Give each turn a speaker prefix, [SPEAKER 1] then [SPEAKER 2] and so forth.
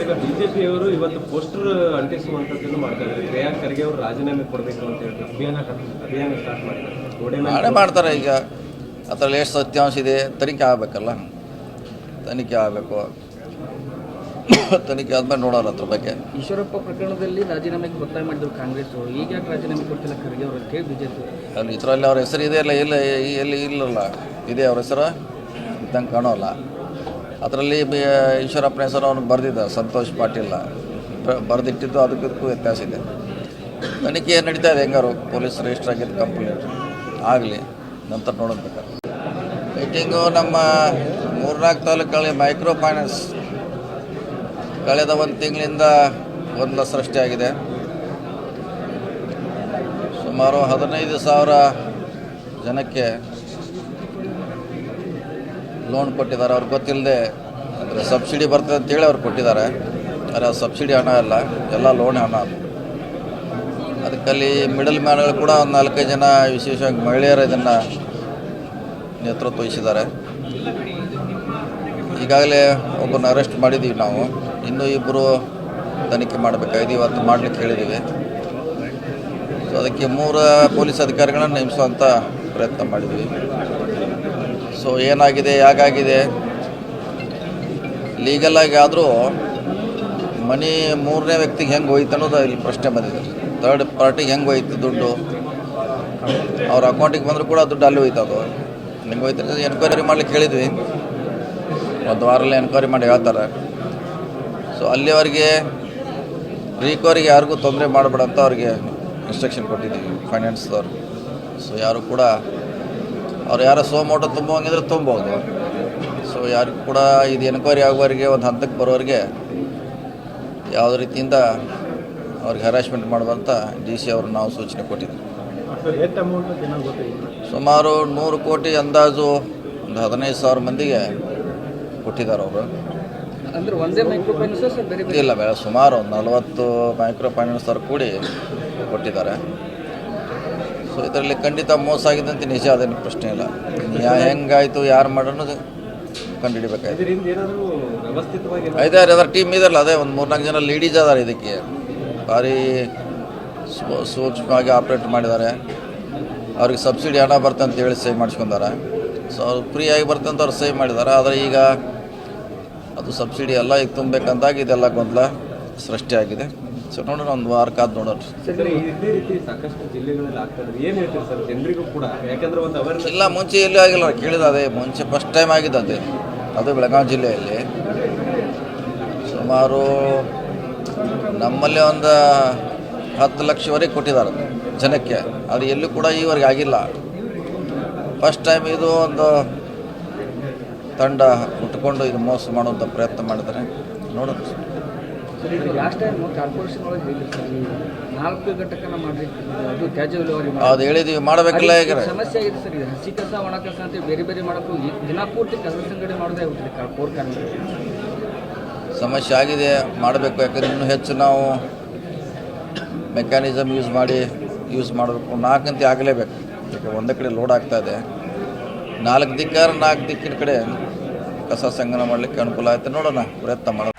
[SPEAKER 1] ಈಗ ಬಿಜೆಪಿಯವರು ಇವತ್ತು ಪೋಸ್ಟರ್ ಅಂಟಿಸುವಂಥದ್ದನ್ನು ಮಾಡ್ತಾ ಇದ್ದಾರೆ. ಪ್ರಿಯಾಂಕ್ ಖರ್ಗೆ ಅವರು ರಾಜೀನಾಮೆ ಕೊಡಬೇಕು ಅಂತ ಹೇಳ್ತಾರೆ. ಅಭಿಯಾನ ಅಭಿಯಾನ ಸ್ಟಾರ್ಟ್ ಮಾಡಿದ್ದಾರೆ
[SPEAKER 2] ಮಾಡೇ ಮಾಡ್ತಾರೆ ಈಗ. ಅದರಲ್ಲಿ ಎಷ್ಟು ಸತ್ಯಾಂಶ ಇದೆ ತನಿಖೆ ಆಗಬೇಕಲ್ಲ? ತನಿಖೆ ಆಗಬೇಕು. ತನಿಖೆ ಆದ್ಮೇಲೆ ನೋಡೋಲ್ಲ ಅದ್ರ ಬಗ್ಗೆ.
[SPEAKER 3] ಈಶ್ವರಪ್ಪ ಪ್ರಕರಣದಲ್ಲಿ ರಾಜೀನಾಮೆಗೆ ಒತ್ತಾಯ ಮಾಡಿದ್ರು ಕಾಂಗ್ರೆಸ್ ಈಗ ಯಾಕೆ ರಾಜೀನಾಮೆ ಕೊಡ್ತಿಲ್ಲ ಖರ್ಗೆ ಅವರು ಕೇಳಿ ಬಿಜೆಪಿ
[SPEAKER 2] ಅಲ್ಲಿ ಇದರಲ್ಲಿ ಅವ್ರ ಹೆಸರು ಇದೆ ಇಲ್ಲ ಇಲ್ಲ ಎಲ್ಲಿ ಇಲ್ಲಲ್ಲ. ಇದೆ ಅವ್ರ ಹೆಸರು? ಇದ್ದಂಗೆ ಕಾಣೋಲ್ಲ. ಅದರಲ್ಲಿ ಈಶ್ವರಪ್ಪನ ಹೆಸರು ಅವನು ಬರೆದಿದ್ದ, ಸಂತೋಷ್ ಪಾಟೀಲ. ಬರೆದಿಟ್ಟಿದ್ದು ಅದಕ್ಕೂ ವ್ಯತ್ಯಾಸ ಇದೆ. ತನಿಖೆ ನಡೀತಾ ಇದೆ ಹೆಂಗಾರು? ಪೊಲೀಸ್ ರಿಜಿಸ್ಟರ್ ಆಗಿದ್ದು ಕಂಪ್ಲೇಂಟ್ ಆಗಲಿ, ನಂತರ ನೋಡೋದು ಬೇಕಾದ್ರೆ. ಮೀಟಿಂಗು ನಮ್ಮ ಮೂರ್ನಾಲ್ಕು ತಾಲೂಕುಗಳಿಗೆ ಮೈಕ್ರೋ ಫೈನಾನ್ಸ್ ಕಳೆದ ಒಂದು ತಿಂಗಳಿಂದ ಗೊಂದಲ ಸೃಷ್ಟಿಯಾಗಿದೆ ಸುಮಾರು ಹದಿನೈದು ಸಾವಿರ ಜನಕ್ಕೆ ಲೋನ್ ಕೊಟ್ಟಿದ್ದಾರೆ. ಅವ್ರಿಗೆ ಗೊತ್ತಿಲ್ಲದೆ ಅಂದರೆ ಸಬ್ಸಿಡಿ ಬರ್ತದೆ ಅಂತೇಳಿ ಅವ್ರು ಕೊಟ್ಟಿದ್ದಾರೆ. ಆದರೆ ಸಬ್ಸಿಡಿ ಹಣ ಅಲ್ಲ, ಎಲ್ಲ ಲೋನ್ ಹಣ ಅದು. ಅದಕ್ಕಲ್ಲಿ ಮಿಡಲ್ ಮ್ಯಾನ್ಗಳು ಕೂಡ ಒಂದು ನಾಲ್ಕೈದು ಜನ ವಿಶೇಷವಾಗಿ ಮಹಿಳೆಯರು ಇದನ್ನು ನೇತೃತ್ವ ವಹಿಸಿದ್ದಾರೆ. ಈಗಾಗಲೇ ಒಬ್ಬನ ಅರೆಸ್ಟ್ ಮಾಡಿದ್ದೀವಿ ನಾವು. ಇನ್ನೂ ಇಬ್ಬರು ತನಿಖೆ ಮಾಡಬೇಕಾಗಿದೆ. ಇವತ್ತು ಮಾಡಲಿಕ್ಕೆ ಹೇಳಿದ್ದೀವಿ ಸೊ ಅದಕ್ಕೆ ಮೂರು ಪೊಲೀಸ್ ಅಧಿಕಾರಿಗಳನ್ನು ನೇಮಿಸುವಂಥ ಪ್ರಯತ್ನ ಮಾಡಿದ್ವಿ. ಸೊ ಏನಾಗಿದೆ ಯಾಕಾಗಿದೆ ಲೀಗಲಾಗಿ ಆದರೂ ಮನಿ ಮೂರನೇ ವ್ಯಕ್ತಿಗೆ ಹೆಂಗೆ ಹೋಯ್ತು ಅನ್ನೋದು ಇಲ್ಲಿ ಪ್ರಶ್ನೆ ಬಂದಿದೆ. ಥರ್ಡ್ ಪಾರ್ಟಿಗೆ ಹೆಂಗೆ ಹೋಯ್ತು ದುಡ್ಡು? ಅವ್ರ ಅಕೌಂಟಿಗೆ ಬಂದರೂ ಕೂಡ ದುಡ್ಡು ಅಲ್ಲಿ ಹೋಯ್ತು ಅದು. ನಿಮ್ಗೆ ಹೋಯ್ತು ಎನ್ಕ್ವೈರಿ ಮಾಡ್ಲಿಕ್ಕೆ ಹೇಳಿದ್ವಿ. ಒಂದು ವಾರಲ್ಲಿ ಎನ್ಕ್ವೈರಿ ಮಾಡಿ ಹೇಳ್ತಾರೆ. ಸೊ ಅಲ್ಲಿವರೆಗೆ ರೀಕ್ವರಿಗೆ ಯಾರಿಗೂ ತೊಂದರೆ ಮಾಡಬೇಡ ಅಂತ ಅವ್ರಿಗೆ ಇನ್ಸ್ಟ್ರಕ್ಷನ್ ಕೊಟ್ಟಿದ್ದೀವಿ ಫೈನಾನ್ಸ್ದವ್ರು ಸೊ ಯಾರು ಕೂಡ ಅವ್ರು ಯಾರೋ ಸೋಮೋಟ ತುಂಬುವಂಗಿದ್ರೆ ತುಂಬೋದು ಸೊ ಯಾರಿಗೂ ಕೂಡ ಇದು ಎನ್ಕ್ವೈರಿ ಆಗುವವರಿಗೆ ಒಂದು ಹಂತಕ್ಕೆ ಬರೋರಿಗೆ ಯಾವುದೇ ರೀತಿಯಿಂದ ಅವ್ರಿಗೆ ಹರಾಸ್ಮೆಂಟ್ ಮಾಡುವಂಥ ಡಿ ಸಿ ಅವರು ನಾವು ಸೂಚನೆ
[SPEAKER 1] ಗೊತ್ತಿಲ್ಲ
[SPEAKER 2] ಸುಮಾರು ನೂರು ಕೋಟಿ ಅಂದಾಜು ಒಂದು ಹದಿನೈದು ಸಾವಿರ ಮಂದಿಗೆ ಕೊಟ್ಟಿದ್ದಾರೆ ಅವರು.
[SPEAKER 3] ಅಂದ್ರೆ ಒಂದೇ ಮೈಕ್ರೋ ಫೈನಾನ್ಸ್ ಸರ್ ಬೇರೆ ಬೇರೆ?
[SPEAKER 2] ಇಲ್ಲ ಬೇಡ ಸುಮಾರು ಒಂದು ನಲವತ್ತು ಮೈಕ್ರೋ ಫೈನಾನ್ಸ್ ಅವ್ರು ಕೂಡಿ ಕೊಟ್ಟಿದ್ದಾರೆ. ಸೊ ಇದರಲ್ಲಿ ಖಂಡಿತ ಮೋಸ ಆಗಿದೆ ಅಂತ ನಿಜ ಅದೇನು ಪ್ರಶ್ನೆ ಇಲ್ಲ. ಯಾ ಹೆಂಗಾಯಿತು ಯಾರು ಮಾಡೋದು ಕಂಡುಹಿಡಿಬೇಕಾಯ್ತು. ಐದಾರು ಅದರ ಟೀಮ್ ಇದಲ್ಲ ಅದೇ ಒಂದು ಮೂರ್ನಾಲ್ಕು ಜನ ಲೇಡೀಸ್ ಅದಾರೆ ಇದಕ್ಕೆ. ಭಾರಿ ಸೂಕ್ಷ್ಮವಾಗಿ ಆಪ್ರೇಟ್ ಮಾಡಿದ್ದಾರೆ. ಅವ್ರಿಗೆ ಸಬ್ಸಿಡಿ ಹಣ ಬರ್ತಂತ ಅಂತ ಹೇಳಿ ಸೇವ್ ಮಾಡಿಸ್ಕೊಂಡಾರೆ ಸೊ ಅವ್ರು ಫ್ರೀಯಾಗಿ ಬರ್ತಂತ ಅವ್ರು ಸೇವ್ ಮಾಡಿದ್ದಾರೆ. ಆದರೆ ಈಗ ಅದು ಸಬ್ಸಿಡಿ ಎಲ್ಲ ಈಗ ತುಂಬಬೇಕಂತಾಗಿ ಇದೆಲ್ಲ ಗೊಂದಲ. ಸೃಷ್ಟಿಯಾಗಿದೆ ಸೊ ನೋಡೋಣ ಒಂದು ವಾರ ಕಾದ್ ನೋಡೋಣ.
[SPEAKER 1] ಸರ್ ಇದೇ ರೀತಿ ಸಾಕಷ್ಟು ಜಿಲ್ಲೆಗಳಲ್ಲಿ ಆಗ್ತಾ ಇದೆ ಏನು ಹೇಳ್ತೀರಿ ಸರ್? ಜನರಿಗೂ ಕೂಡ ಯಾಕಂದ್ರೆ ಒಂದು ಅವೇರ್ನೆಸ್
[SPEAKER 2] ಇಲ್ಲ ಮುಂಚೆ ಎಲ್ಲೂ ಆಗಿಲ್ಲ. ಕೇಳಿದ ಅದೇ. ಮುಂಚೆ ಫಸ್ಟ್ ಟೈಮ್ ಆಗಿದೆ ಅದೇ. ಅದು ಬೆಳಗಾವಿ ಜಿಲ್ಲೆಯಲ್ಲಿ. ಸುಮಾರು ನಮ್ಮಲ್ಲಿ ಒಂದು ಹತ್ತು ಲಕ್ಷವರೆಗೆ ಕೊಟ್ಟಿದ್ದಾರೆ ಜನಕ್ಕೆ. ಅದು ಎಲ್ಲೂ ಕೂಡ ಈವರೆಗೆ ಆಗಿಲ್ಲ. ಫಸ್ಟ್ ಟೈಮ್ ಇದು ಒಂದು ತಂಡ ಉಟ್ಕೊಂಡು ಇದು ಮೋಸ ಮಾಡುವಂಥ ಪ್ರಯತ್ನ ಮಾಡಿದರೆ ನೋಡೋಣ.
[SPEAKER 3] ಲಾಸ್ಟ್ ಟೈಮ್ ಕಾರ್ಪೊರೇಷನ್ ಒಳಗೆ ನಾಲ್ಕು ಘಟಕನ ಮಾಡ್ರಿ ಅದು ತ್ಯಾಜ್ಯ ವಿಲೇವಾರಿ
[SPEAKER 2] ಅದು ಹೇಳಿದೀವಿ ಮಾಡಬೇಕಲ್ಲ ಈಗ
[SPEAKER 3] ಸಮಸ್ಯೆ ಆಗಿದೆ ಸರ್ ಇದು ಹಸಿ ಕಸ ಒಣ ಕಸ ಅಂತ ಬೇರೆ ಬೇರೆ ಮಾಡಕ್ಕೆ ಹೋಗಿ ದಿನಪೂರ್ತಿ ಕಸ ಸಂಗಡಿ ಮಾಡೋದೇ ಆಗುತ್ತೆ ಕಾರ್ಪೋರ್
[SPEAKER 2] ಸಮಸ್ಯೆ ಆಗಿದೆ ಮಾಡಬೇಕು ಯಾಕಂದ್ರೆ ಇನ್ನೂ ಹೆಚ್ಚು ನಾವು ಮೆಕ್ಯಾನಿಸಮ್ ಯೂಸ್ ಮಾಡಿ ಯೂಸ್ ಮಾಡಬೇಕು ನಾಲ್ಕಂತೆ ಆಗಲೇಬೇಕು. ಯಾಕೆ ಒಂದೇ ಕಡೆ ಲೋಡ್ ಆಗ್ತಾ ಇದೆ. ನಾಲ್ಕು ದಿಕ್ಕಾರ ನಾಲ್ಕು ದಿಕ್ಕಿನ ಕಡೆ ಕಸ ಸಂಗ್ರಹ ಮಾಡಲಿಕ್ಕೆ ಅನುಕೂಲ ಆಯ್ತು. ನೋಡೋಣ ಪ್ರಯತ್ನ ಮಾಡೋಣ.